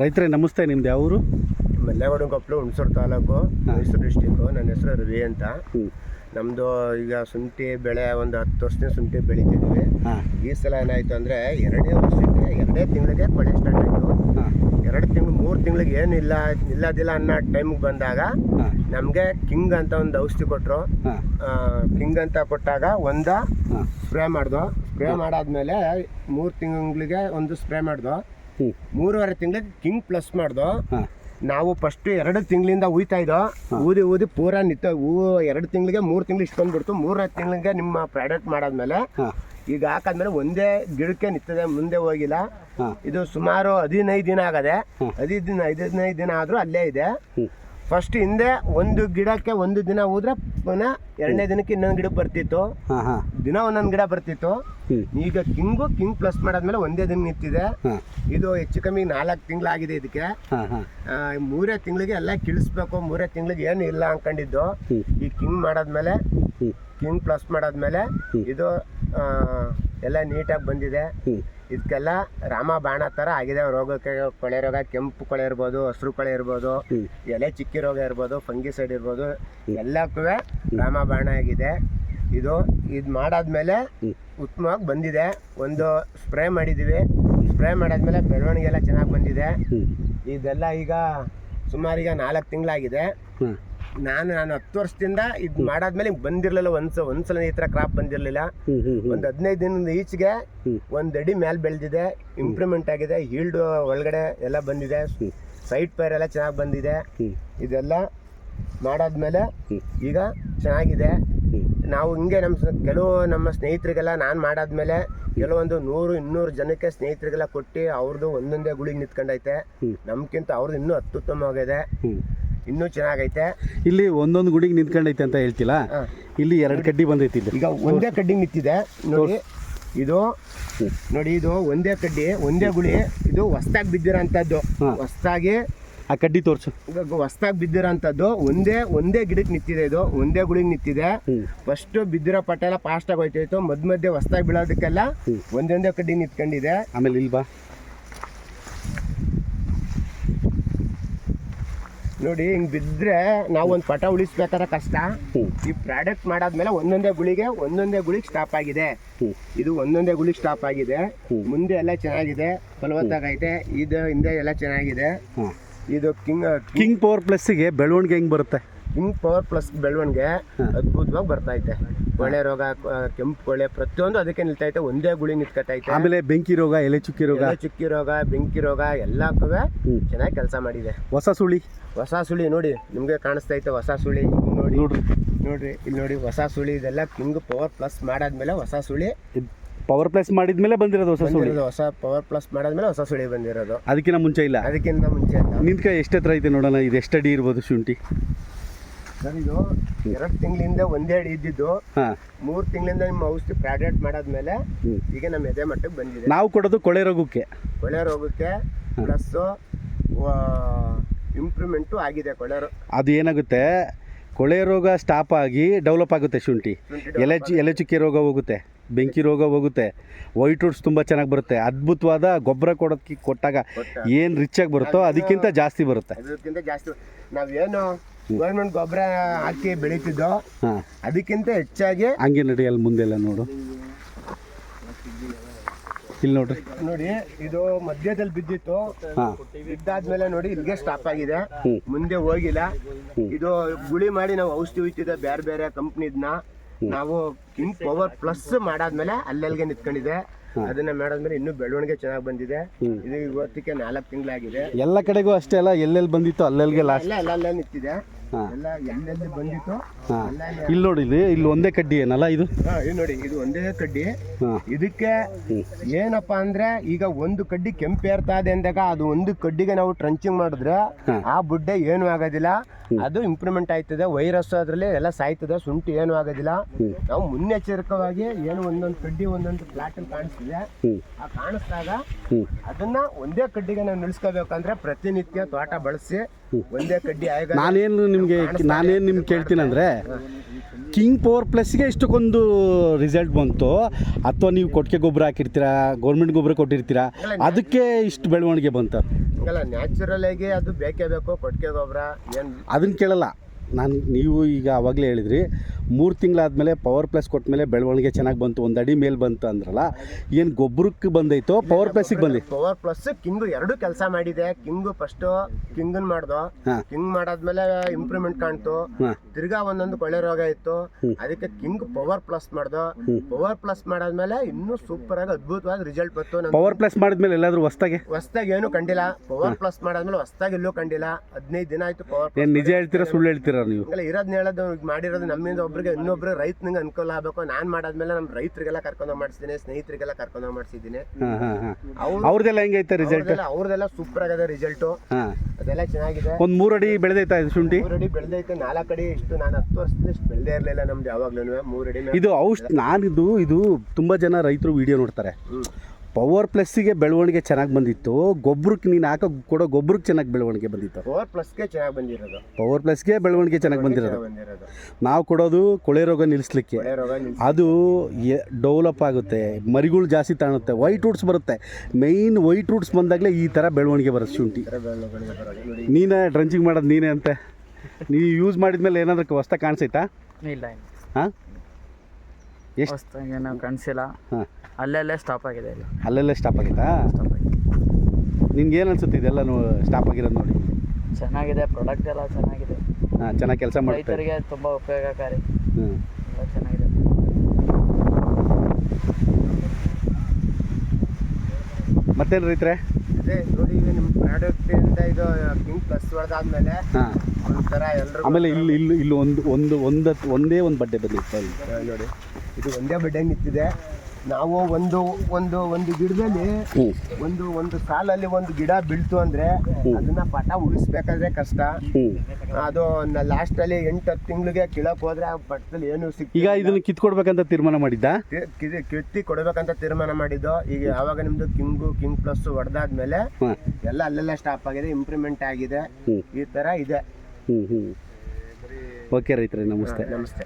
ರೈತರೇ ನಮಸ್ತೆ. ನಿಮ್ದು ಯಾವ ಊರು? ಮಲ್ಲೇಗೌಡ ಕೊಪ್ಪಳು ಹುಣಸೂರು ತಾಲೂಕು ಮೈಸೂರು ಡಿಸ್ಟಿಕ್ಕು. ನನ್ನ ಹೆಸರು ರವಿ ಅಂತ. ನಮ್ಮದು ಈಗ ಶುಂಠಿ ಬೆಳೆ ಒಂದು ಹತ್ತು ವರ್ಷದಿಂದ ಶುಂಠಿ ಬೆಳಿತಿದ್ವಿ ಈ ಸಲ ಏನಾಯಿತು ಅಂದರೆ ಎರಡೇ ವರ್ಷಕ್ಕೆ ಎರಡೇ ತಿಂಗಳಿಗೆ ಕೊಳೆ ಸ್ಟಾರ್ಟ್ ಆಯಿತು. ಎರಡು ತಿಂಗಳು ಮೂರು ತಿಂಗಳಿಗೆ ಏನಿಲ್ಲ ಇಲ್ಲದಿಲ್ಲ ಅನ್ನೋ ಟೈಮಿಗೆ ಬಂದಾಗ ನಮಗೆ ಕಿಂಗ್ ಅಂತ ಒಂದು ಔಷಧಿ ಕೊಟ್ಟರು ಕಿಂಗ್ ಅಂತ ಕೊಟ್ಟಾಗ ಒಂದು ಸ್ಪ್ರೇ ಮಾಡ್ದು. ಸ್ಪ್ರೇ ಮಾಡಾದ್ಮೇಲೆ ಮೂರು ತಿಂಗಳಿಗೆ ಒಂದು ಸ್ಪ್ರೇ ಮಾಡ್ದು. ಹ್ಞೂ ಮೂರುವರೆ ತಿಂಗಳಿಗೆ ಕಿಂಗ್ ಪ್ಲಸ್ ಮಾಡ್ದು. ನಾವು ಫಸ್ಟ್ ಎರಡು ತಿಂಗಳಿಂದ ಉಯ್ತಾ ಇದ್ದೋ. ಊದಿ ಊದಿ ಪೂರಾ ನಿತ್ತ ಹೂವು ಎರಡು ತಿಂಗಳಿಗೆ ಮೂರು ತಿಂಗಳು ಇಷ್ಟು ಬಂದ್ಬಿಡ್ತು. ಮೂರನೇ ತಿಂಗಳಿಗೆ ನಿಮ್ಮ ಪ್ರಾಡಕ್ಟ್ ಮಾಡಾದ್ಮೇಲೆ ಈಗ ಹಾಕಾದ್ಮೇಲೆ ಒಂದೇ ಗಿಡಕ್ಕೆ ನಿಂತದೆ ಮುಂದೆ ಹೋಗಿಲ್ಲ. ಇದು ಸುಮಾರು ಹದಿನೈದು ದಿನ ಆಗದೆ ಹದಿನೈದು ದಿನ ಹದಿನೈದು ದಿನ ಆದರೂ ಅಲ್ಲೇ ಇದೆ. ಫಸ್ಟ್ ಹಿಂದೆ ಒಂದು ಗಿಡಕ್ಕೆ ಒಂದು ದಿನ ಹೋದ್ರೆ ಪುನಃ ಎರಡನೇ ದಿನಕ್ಕೆ ಇನ್ನೊಂದು ಗಿಡ ಬರ್ತಿತ್ತು. ಹಾಂ ಹಾಂ. ದಿನ ಒಂದೊಂದು ಗಿಡ ಬರ್ತಿತ್ತು. ಈಗ ಕಿಂಗು ಕಿಂಗ್ ಪ್ಲಸ್ ಮಾಡಾದ್ಮೇಲೆ ಒಂದೇ ದಿನ ನಿಂತಿದೆ. ಇದು ಹೆಚ್ಚು ಕಮ್ಮಿ ನಾಲ್ಕು ತಿಂಗಳಾಗಿದೆ ಇದಕ್ಕೆ. ಹಾಂ ಹಾಂ. ಆ, ಮೂರೇ ತಿಂಗಳಿಗೆ ಎಲ್ಲ ಕಿಳಿಸ್ಬೇಕು. ಮೂರೇ ತಿಂಗಳಿಗೆ ಏನು ಇಲ್ಲ ಅನ್ಕೊಂಡಿದ್ದು. ಈ ಕಿಂಗ್ ಮಾಡಾದ್ಮೇಲೆ ಕಿಂಗ್ ಪ್ಲಸ್ ಮಾಡಾದ್ಮೇಲೆ ಇದು ಆ, ಎಲ್ಲ ನೀಟಾಗಿ ಬಂದಿದೆ. ಇದಕ್ಕೆಲ್ಲ ರಾಮ ಬಾಣ ಥರ ಆಗಿದೆ. ರೋಗಕ್ಕೆ ಕೊಳೆ ರೋಗ ಕೆಂಪು ಕೊಳೆ ಇರ್ಬೋದು ಹಸಿರು ಕೊಳೆ ಇರ್ಬೋದು ಎಲೆ ಚಿಕ್ಕಿ ರೋಗ ಇರ್ಬೋದು ಫಂಗಿಸೈಡ್ ಇರ್ಬೋದು ಎಲ್ಲಕ್ಕೂ ರಾಮ ಬಾಣ ಆಗಿದೆ. ಇದು ಇದು ಮಾಡಾದ್ಮೇಲೆ ಉತ್ತಮವಾಗಿ ಬಂದಿದೆ. ಒಂದು ಸ್ಪ್ರೇ ಮಾಡಿದ್ದೀವಿ ಸ್ಪ್ರೇ ಮಾಡಾದ್ಮೇಲೆ ಬೆಳವಣಿಗೆ ಎಲ್ಲ ಚೆನ್ನಾಗಿ ಬಂದಿದೆ. ಇದೆಲ್ಲ ಈಗ ಸುಮಾರು ಈಗ ನಾಲ್ಕು ತಿಂಗಳಾಗಿದೆ. ನಾನು ನಾನು ಹತ್ತು ವರ್ಷದಿಂದ ಇದು ಮಾಡಾದ್ಮೇಲೆ ಬಂದಿರ್ಲಿಲ್ಲ. ಒಂದ್ಸ ಒಂದ್ಸಲ ಈ ಥರ ಕ್ರಾಪ್ ಬಂದಿರಲಿಲ್ಲ. ಒಂದು ಹದಿನೈದು ದಿನದ ಈಚೆಗೆ ಒಂದ್ ಅಡಿ ಮೇಲೆ ಬೆಳೆದಿದೆ. ಇಂಪ್ರೂವ್ಮೆಂಟ್ ಆಗಿದೆ. ಹೀಲ್ಡ್ ಒಳಗಡೆ ಎಲ್ಲ ಬಂದಿದೆ. ಸೈಟ್ ಸೈಡ್ ಪೈರ್ ಎಲ್ಲ ಚೆನ್ನಾಗಿ ಬಂದಿದೆ. ಇದೆಲ್ಲ ಮಾಡಾದ್ಮೇಲೆ. ಈಗ ಚೆನ್ನಾಗಿದೆ. ನಾವು ಹಿಂಗೆ ನಮ್ಮ ಕೆಲವು ನಮ್ಮ ಸ್ನೇಹಿತರಿಗೆಲ್ಲ ನಾನು ಮಾಡಾದ್ಮೇಲೆ ಕೆಲವೊಂದು ನೂರು ಇನ್ನೂರು ಜನಕ್ಕೆ ಸ್ನೇಹಿತರಿಗೆಲ್ಲ ಕೊಟ್ಟು ಅವ್ರದ್ದು ಒಂದೊಂದೇ ಗುಳಿಗೆ ನಿಂತ್ಕೊಂಡೈತೆ. ನಮ್ಗಿಂತ ಅವ್ರದ್ದು ಇನ್ನೂ ಅತ್ಯುತ್ತಮವಾಗಿದೆ. ಇನ್ನೂ ಚೆನ್ನಾಗೈತೆ. ಇಲ್ಲಿ ಒಂದೊಂದು ಗುಡಿಗೆ ನಿಂತ್ಕೊಂಡೈತೆ ಅಂತ ಹೇಳ್ತಿಲ್ಲ. ಇಲ್ಲಿ ಎರಡು ಕಡ್ಡಿ ಬಂದೈತಿ ಇಲ್ಲಿ. ಈಗ ಒಂದೇ ಕಡ್ಡಿ ನಿಂತಿದೆ. ನೋಡಿ ಇದು ನೋಡಿ ಇದು ಒಂದೇ ಕಡ್ಡಿ ಒಂದೇ ಗುಳಿ ಇದು ಹೊಸ್ದಾಗಿ ಬಿದ್ದಿರೋ ಅಂಥದ್ದು ಹೊಸ್ದಾಗಿ ಆ ಕಡ್ಡಿ ತೋರಿಸು. ಹೊಸ್ದಾಗಿ ಬಿದ್ದಿರೋಂಥದ್ದು. ಒಂದೇ ಒಂದೇ ಗಿಡಕ್ಕೆ ನಿಂತಿದೆ ಇದು. ಒಂದೇ ಗುಳಿಗೆ ನಿಂತಿದೆ. ಫಸ್ಟ್ ಬಿದ್ದಿರೋ ಎಲ್ಲ ಫಾಸ್ಟಾಗಿ ಹೋಯ್ತಾಯಿತ್ತು ಮಧ್ಯ ಮಧ್ಯೆ ಹೊಸ್ದಾಗಿ ಬೀಳೋದಕ್ಕೆಲ್ಲ. ಒಂದೊಂದೇ ಕಡ್ಡಿ ನಿಂತ್ಕೊಂಡಿದೆ. ಆಮೇಲೆ ಇಲ್ಲಿ ನೋಡಿ ಹಿಂಗ್ ಬಿದ್ದರೆ ನಾವು ಒಂದು ಪಟ ಉಳಿಸ್ಬೇಕಾದ್ರೆ ಕಷ್ಟ. ಈ ಪ್ರಾಡಕ್ಟ್ ಮಾಡಾದ್ಮೇಲೆ ಒಂದೊಂದೇ ಗುಳಿಗೆ ಒಂದೊಂದೇ ಗುಳಿಗೆ ಸ್ಟಾಪ್ ಆಗಿದೆ. ಇದು ಒಂದೊಂದೇ ಗುಳಿಗೆ ಸ್ಟಾಪ್ ಆಗಿದೆ. ಮುಂದೆ ಎಲ್ಲ ಚೆನ್ನಾಗಿದೆ. ಫಲವತ್ತಾಗೈತೆ ಇದು ಹಿಂದೆ ಎಲ್ಲ ಚೆನ್ನಾಗಿದೆ. ಇದು ಕಿಂಗ್ ಕಿಂಗ್ ಪವರ್ ಪ್ಲಸ್ಸಿಗೆ ಬೆಳವಣಿಗೆ ಹೆಂಗೆ ಬರುತ್ತೆ? ಕಿಂಗ್ ಪವರ್ ಪ್ಲಸ್ ಬೆಳವಣಿಗೆ ಅದ್ಭುತವಾಗಿ ಬರ್ತಾ ಐತೆ ಒಳ್ಳೆ ರೋಗ ಕೆಂಪು ಕೊಳೆ ಪ್ರತಿಯೊಂದು ಅದಕ್ಕೆ ನಿಲ್ತೈತೆ ಒಂದೇ ಗುಳಿ ನಿಂತ್ಕೊತೈತೆ. ಆಮೇಲೆ ಬೆಂಕಿ ರೋಗ ಎಲೆ ಚುಕ್ಕಿ ರೋಗ. ಎಲೆ ಚುಕ್ಕಿ ರೋಗ ಬೆಂಕಿ ರೋಗ ಎಲ್ಲಕ್ಕೂ ಚೆನ್ನಾಗಿ ಕೆಲಸ ಮಾಡಿದೆ. ಹೊಸ ಸುಳಿ. ಹೊಸ ಸುಳಿ ನೋಡಿ ನಿಮಗೆ ಕಾಣಿಸ್ತೈತೆ ಹೊಸ ಸುಳಿ. ನೋಡಿ ನೋಡ್ರಿ. ನೋಡ್ರಿ ಇಲ್ಲಿ ನೋಡಿ ಹೊಸ ಸುಳಿ ಇದೆಲ್ಲ. ಕಿಂಗ್ ಪವರ್ ಪ್ಲಸ್ ಮಾಡಾದ್ಮೇಲೆ ಹೊಸ ಸುಳಿ. ಪವರ್ ಪ್ಲಸ್ ಮಾಡಿದ್ಮೇಲೆ ಬಂದಿರೋದು ಹೊಸ ಸುಳಿ. ಹೊಸ ಪವರ್ ಪ್ಲಸ್ ಮಾಡಾದ್ಮೇಲೆ ಹೊಸ ಸುಳಿ ಬಂದಿರೋದು. ಅದಕ್ಕಿಂತ ಮುಂಚೆ ಇಲ್ಲ. ಅದಕ್ಕಿಂತ ಮುಂಚೆ ನಿಂತ್ಕ ಎಷ್ಟು ಹತ್ರ ಐತೆ ನೋಡೋಣ. ಇದು ಎಷ್ಟು ಅಡಿ ಇರ್ಬೋದು ಶುಂಠಿ? ಸರ್ ಇದು ಎರಡು ತಿಂಗಳಿಂದ ಒಂದೇ ಅಡಿ ಇದ್ದಿದ್ದು. ಮೂರ್ ತಿಂಗಳಿಂದ ನಿಮ್ಮ ಔಷಧಿ ಪ್ರಾಡಕ್ಟ್ ಮಾಡಾದ್ಮೇಲೆ ಮೇಲೆ ಈಗ ನಮ್ಮ ಎದೆ ಮಟ್ಟಕ್ಕೆ ಬಂದಿದೆ. ನಾವು ಕೊಡೋದು ಕೊಳೆ ರೋಗಕ್ಕೆ. ಕೊಳೆ ರೋಗಕ್ಕೆ ಪ್ಲಸ್ ಇಂಪ್ರೂವ್ಮೆಂಟು ಆಗಿದೆ ಕೊಳೆ ರೋಗ ಅದು ಏನಾಗುತ್ತೆ? ಕೊಳೆ ರೋಗ ಸ್ಟಾಪ್ ಆಗಿ ಡೆವಲಪ್ ಆಗುತ್ತೆ ಶುಂಠಿ. ಎಲೆಚಿ ಎಲೆ ಚು ಎಲೆ ಚುಕ್ಕಿ ರೋಗ ಹೋಗುತ್ತೆ ಬೆಂಕಿ ರೋಗ ಹೋಗುತ್ತೆ ವೈಟ್ ರೂಟ್ಸ್ ತುಂಬ ಚೆನ್ನಾಗಿ ಬರುತ್ತೆ. ಅದ್ಭುತವಾದ ಗೊಬ್ಬರ ಕೊಡೋದಕ್ಕೆ ಕೊಟ್ಟಾಗ ಏನು ರಿಚ್ ಆಗಿ ಬರುತ್ತೋ ಅದಕ್ಕಿಂತ ಜಾಸ್ತಿ ಬರುತ್ತೆ. ಅದಕ್ಕಿಂತ ಜಾಸ್ತಿ ನಾವೇನು ಗೌರ್ಮೆಂಟ್ ಗೊಬ್ಬರ ಹಾಕಿ ಬೆಳೀತಿದ್ದೋ ಹಾಂ. ಅದಕ್ಕಿಂತ ಹೆಚ್ಚಾಗಿ ಹಂಗೆ ನಡಿ ಅಲ್ಲಿ ಮುಂದೆಲ್ಲ ನೋಡು. ಇಲ್ಲಿ ನೋಡ್ರಿ ನೋಡಿ ಇದು ಮಧ್ಯದಲ್ಲಿ ಬಿದ್ದಿತ್ತು. ಹಾಂ. ಬಿದ್ದಾದ್ಮೇಲೆ ನೋಡಿ ಇಲ್ಲಿಗೆ ಸ್ಟಾಪ್ ಆಗಿದೆ. ಹ್ಮ್. ಮುಂದೆ ಹೋಗಿಲ್ಲ. ಇದು ಗುಳಿ ಮಾಡಿ ನಾವು ಔಷಧಿ ಹುಯ್ತಿದ್ದ ಬೇರೆ ಬೇರೆ ಕಂಪ್ನಿದ್ನ ನಾವು ಕಿಂಗ್ ಪವರ್ ಪ್ಲಸ್ ಮಾಡಾದ್ಮೇಲೆ ಅಲ್ಲಲ್ಲಿಗೆ ನಿಂತ್ಕೊಂಡಿದೆ. ಅದನ್ನ ಮಾಡಾದ್ಮೇಲೆ ಇನ್ನೂ ಬೆಳವಣಿಗೆ ಚೆನ್ನಾಗಿ ಬಂದಿದೆ. ಇದು ಇವತ್ತಿಗೆ ನಾಲ್ಕು ತಿಂಗಳಾಗಿದೆ. ಎಲ್ಲ ಕಡೆಗೂ ಅಷ್ಟೇ ಅಲ್ಲ ಎಲ್ಲೆಲ್ಲಿ ಬಂದಿತ್ತು ಅಲ್ಲೆಲ್ಲಿಗೆ ಲಾಸ್ಟ್ ಎಲ್ಲ ಎಲ್ಲ ಅಲ್ಲೇ ನಿಂತಿದೆ. ಎಲ್ಲ ಎಲ್ಲೆಲ್ಲಿ ಬಂದಿತ್ತು. ಹಾಂ. ಇಲ್ಲಿ ನೋಡಿ ಇಲ್ಲಿ ಇಲ್ಲಿ ಒಂದೇ ಕಡ್ಡಿ ಏನಲ್ಲ ಇದು? ಹಾ, ಇದು ನೋಡಿ ಇದು ಒಂದೇ ಕಡ್ಡಿ. ಹಾಂ. ಇದಕ್ಕೆ ಏನಪ್ಪಾ ಅಂದ್ರೆ ಈಗ ಒಂದು ಕಡ್ಡಿ ಕೆಂಪೇರ್ತಾ ಇದೆ ಅಂದಾಗ ಅದು ಒಂದು ಕಡ್ಡಿಗೆ ನಾವು ಟ್ರಂಚಿಂಗ್ ಮಾಡಿದ್ರೆ ಆ ಬುಡ್ಡೆ ಏನು ಆಗೋದಿಲ್ಲ. ಅದು ಇಂಪ್ರೂವ್ಮೆಂಟ್ ಆಯ್ತದೆ. ವೈರಸ್ ಅದ್ರಲ್ಲಿ ಎಲ್ಲ ಸಾಯ್ತದೆ ಶುಂಠಿ ಏನು ಆಗೋದಿಲ್ಲ. ನಾವು ಮುನ್ನೆಚ್ಚರಿಕವಾಗಿ ಏನು ಒಂದೊಂದು ಕಡ್ಡಿ ಒಂದೊಂದು ಪ್ಲಾಟ್ ಕಾಣಿಸ್ತಿದೆ. ಆ ಕಾಣಿಸ್ದಾಗ ಅದನ್ನ ಒಂದೇ ಕಡ್ಡಿಗೆ ನಾವು ನಿಲ್ಸ್ಕೋಬೇಕಂದ್ರೆ ಪ್ರತಿನಿತ್ಯ ತೋಟ ಬಳಸಿ ಒಂದೇ ಕಡ್ಡಿ ನಾನೇನು ನಿಮಗೆ ನಾನೇನು ನಿಮ್ಗೆ ಕೇಳ್ತೀನಂದರೆ ಕಿಂಗ್ ಪವರ್ ಪ್ಲಸ್ಗೆ ಇಷ್ಟಕ್ಕೊಂದು ರಿಸಲ್ಟ್ ಬಂತು. ಅಥವಾ ನೀವು ಕೊಟ್ಟಿಗೆ ಗೊಬ್ಬರ ಹಾಕಿರ್ತೀರಾ ಗೌರ್ಮೆಂಟ್ ಗೊಬ್ಬರ ಕೊಟ್ಟಿರ್ತೀರಾ ಅದಕ್ಕೆ ಇಷ್ಟು ಬೆಳವಣಿಗೆ ಬಂತು. ಹಂಗಲ್ಲ ನ್ಯಾಚುರಲ್ ಆಗಿ ಅದು ಬೇಕೇ ಬೇಕು ಕೊಟ್ಟಿಗೆ ಗೊಬ್ಬರ ಏನು ಅದನ್ನು ಕೇಳಲ್ಲ. ನಾನು ನೀವು ಈಗ ಆವಾಗಲೇ ಹೇಳಿದ್ರಿ ಮೂರು ತಿಂಗಳಾದಮೇಲೆ ಪವರ್ ಪ್ಲಸ್ ಕೊಟ್ಟ ಮೇಲೆ ಬೆಳವಣಿಗೆ ಚೆನ್ನಾಗಿ ಬಂತು. ಒಂದು ಅಡಿ ಮೇಲೆ ಬಂತು ಅಂದ್ರಲ್ಲ ಏನು ಗೊಬ್ಬರಕ್ಕೆ ಬಂದೈತೋ? ಪವರ್ ಪ್ಲಸ್ಸಿಗೆ ಬಂದಿ. ಪವರ್ ಪ್ಲಸ್ ಕಿಂಗು ಎರಡು ಕೆಲಸ ಮಾಡಿದೆ. ಕಿಂಗು ಫಸ್ಟ್ ಕಿಂಗನ್ ಮಾಡ್ದು. ಕಿಂಗ್ ಮಾಡಾದ್ಮೇಲೆ ಇಂಪ್ರೂವ್ಮೆಂಟ್ ಕಾಣ್ತು. ತಿರ್ಗಾ ಒಂದೊಂದು ಕೊಳೆ ರೋಗ ಇತ್ತು. ಅದಕ್ಕೆ ಕಿಂಗ್ ಪವರ್ ಪ್ಲಸ್ ಮಾಡ್ದು. ಪವರ್ ಪ್ಲಸ್ ಮಾಡಾದ್ಮೇಲೆ ಇನ್ನೂ ಸೂಪರ್ ಆಗಿ ಅದ್ಭುತವಾಗಿ ರಿಸಲ್ಟ್ ಬಂತು. ಪವರ್ ಪ್ಲಸ್ ಮಾಡಿದ್ಮೇಲೆ ಎಲ್ಲಾದ್ರೂ ಹೊಸ್ದಾಗೆ? ಹೊಸ್ದಾಗಿ ಏನು ಕಂಡಿಲ್ಲ. ಪವರ್ ಪ್ಲಸ್ ಮಾಡಾದ್ಮೇಲೆ ಹೊಸ್ದಾಗಿ ಎಲ್ಲೂ ಕಂಡಿಲ್ಲ. ಹದಿನೈದು ದಿನ ಆಯ್ತು ಪವರ್ ನಿಜ ಹೇಳ್ತೀರಾ ಸುಳ್ಳು ಹೇಳ್ತೀರಾ ನೀವು? ಇರೋದ್ ಇರೋದ್ನ ಹೇಳೋದು ಮಾಡಿರೋದು ನಮ್ಮಿಂದ ಒಬ್ರಿಗೆ ಇನ್ನೊಬ್ರು ರೈತನಿಗೆ ಅನುಕೂಲ ಆಗಬೇಕು ನಾನ್ ಮಾಡಾದ್ಮೇಲೆ ನಮ್ ರೈತರಿಗೆಲ್ಲ ಕರ್ಕೊಂಡು ಮಾಡಿಸ್ತೀನಿ ಸ್ನೇಹಿತರಿಗೆಲ್ಲ ಕರ್ಕೊಂಡು ಮಾಡಿಸಿದ್ದೀನಿ ಅವ್ರದೆಲ್ಲ ಹೆಂಗೈತೆ ರಿಸಲ್ಟ್ ಅವ್ರದೆಲ್ಲ ಸೂಪರ್ ಆಗದೆ ರಿಸಲ್ಟ್ ಅದೆಲ್ಲ ಚೆನ್ನಾಗಿದೆ. ಒಂದ್ ಮೂರು ಅಡಿ ಬೆಳೆದೈತಾ ಇದು ಶುಂಠಿ? ಮೂರ್ ಅಡಿ ಬೆಳೆದೈತೆ ನಾಲ್ಕು ಅಡಿ ಇಷ್ಟು ನಾನು ಹತ್ತು ವರ್ಷದಿಂದ ಇಷ್ಟು ಬೆಳೆದೇ ಇರಲಿಲ್ಲ ನಮ್ದು ಯಾವಾಗ್ಲೂ ಮೂರು ಅಡಿ ಇದು ಔಷಧ ನಾನಿದು ಇದು ತುಂಬಾ ಜನ ರೈತರು ವಿಡಿಯೋ ನೋಡ್ತಾರೆ. ಪವರ್ ಪ್ಲಸ್ಸಿಗೆ ಬೆಳವಣಿಗೆ ಚೆನ್ನಾಗಿ ಬಂದಿತ್ತು. ಗೊಬ್ಬರಕ್ಕೆ ನೀನು ಹಾಕೋ ಕೊಡೋ ಗೊಬ್ಬರಕ್ಕೆ ಚೆನ್ನಾಗಿ ಬೆಳವಣಿಗೆ ಬಂದಿತ್ತು. ಪವರ್ ಪ್ಲಸ್ಗೆ ಚೆನ್ನಾಗಿ ಬಂದಿರೋದು. ಪವರ್ ಪ್ಲಸ್ಗೆ ಬೆಳವಣಿಗೆ ಚೆನ್ನಾಗಿ ಬಂದಿರೋದು. ಬಂದಿರೋದು. ನಾವು ಕೊಡೋದು ಕೊಳೆ ರೋಗ ನಿಲ್ಲಿಸ್ಲಿಕ್ಕೆ ಕೊಳೆ ರೋಗ ನಿಲ್ಸಿ ಅದು ಡೆವಲಪ್ ಆಗುತ್ತೆ. ಮರಿಗಳು ಜಾಸ್ತಿ ತಾಣುತ್ತೆ. ವೈಟ್ ರೂಟ್ಸ್ ಬರುತ್ತೆ. ಮೈನ್ ವೈಟ್ ರೂಟ್ಸ್ ಬಂದಾಗಲೇ ಈ ಥರ ಬೆಳವಣಿಗೆ ಬರುತ್ತೆ ಶುಂಠಿ. ಥರ ಬೆಳವಣಿಗೆ ಬರೋದು. ನೋಡಿ. ನೀನೇ ಡ್ರಂಚಿಂಗ್ ಮಾಡೋದು ನೀನೇ ಅಂತೆ. ನೀವು ಯೂಸ್ ಮಾಡಿದ್ಮೇಲೆ ಏನಾದರೂ ಹೊಸ್ತ ಕಾಣಿಸೈತಾ? ಇಲ್ಲ. ಹಾಂ? ಎಷ್ಟು? ಏನೋ ಕಾಣಿಸಿಲ್ಲ. ಹಾಂ. ಅಲ್ಲಲ್ಲೇ ಸ್ಟಾಪ್ ಆಗಿದೆ ಇಲ್ಲ ಅಲ್ಲೆಲ್ಲ ಸ್ಟಾಪ್ ಆಗಿತ್ತಾ? ಸ್ಟಾಪ್ ಆಗಿದೆ. ನಿನ್ಗೆ ಏನು ಅನ್ಸುತ್ತೆ ಇದೆಲ್ಲ ಸ್ಟಾಪ್ ಆಗಿರೋದು ನೋಡಿ? ಚೆನ್ನಾಗಿದೆ ಪ್ರಾಡಕ್ಟ್ ಎಲ್ಲ ಚೆನ್ನಾಗಿದೆ. ಹಾಂ ಚೆನ್ನಾಗಿ ಕೆಲಸ ಮಾಡ್ತಾರೆ ರೈತರಿಗೆ ತುಂಬ ಉಪಯೋಗಕಾರಿ. ಹ್ಞೂ ಎಲ್ಲ ಚೆನ್ನಾಗಿದೆ. ಮತ್ತೇನು ರೈತರೆ? ಅದೇ ನೋಡಿ ನಿಮ್ಮ ಪ್ರಾಡಕ್ಟ್ ಇಂದ ಇದು ಕಿಂಗ್ ಪ್ಲಸ್ ಹೊಡೆದಾದ್ಮೇಲೆ ಹಾಂ. ಒಂಥರ ಎಲ್ಲರೂ ಆಮೇಲೆ ಇಲ್ಲಿ ಇಲ್ಲಿ ಇಲ್ಲಿ ಒಂದು ಒಂದು ಒಂದು ಒಂದೇ ಒಂದು ಬಡ್ಡೆ ಬಂದಿತ್ತು. ಅಲ್ಲಿ ನೋಡಿ. ಇದು ಒಂದೇ ಬಡ್ಡೆ ನಿಂತಿದೆ. ನಾವು ಒಂದು ಒಂದು ಒಂದು ಗಿಡದಲ್ಲಿ ಒಂದು ಒಂದು ಸಾಲಲ್ಲಿ ಒಂದು ಗಿಡ ಬೀಳ್ತು ಅಂದ್ರೆ ಅದನ್ನ ಪಟ ಉಳಿಸ್ಬೇಕಾದ್ರೆ ಕಷ್ಟ. ಅದು ಲಾಸ್ಟ್ ಅಲ್ಲಿ ಎಂಟು ಹತ್ತು ತಿಂಗಳಿಗೆ ಕೀಳಕ್ ಹೋದ್ರೆ ಆ ಪಟ್ಟದಲ್ಲಿ ಏನು ಸಿಕ್ ಈಗ ಇದನ್ನ ಕಿತ್ಕೊಡ್ಬೇಕಂತ ತೀರ್ಮಾನ ಮಾಡಿದ್ದ? ಕಿತ್ತಿ ಕೊಡ್ಬೇಕಂತ ತೀರ್ಮಾನ ಮಾಡಿದ್ದು. ಈಗ ಯಾವಾಗ ನಿಮ್ದು ಕಿಂಗು ಕಿಂಗ್ ಪ್ಲಸ್ ಹೊಡೆದಾದ್ಮೇಲೆ ಎಲ್ಲ ಅಲ್ಲೆಲ್ಲ ಸ್ಟಾಪ್ ಆಗಿದೆ ಇಂಪ್ರೂವ್ಮೆಂಟ್ ಆಗಿದೆ. ಈ ತರ ಇದೆ. ಓಕೆ ರೈತರೇ ನಮಸ್ತೆ. ನಮಸ್ತೆ.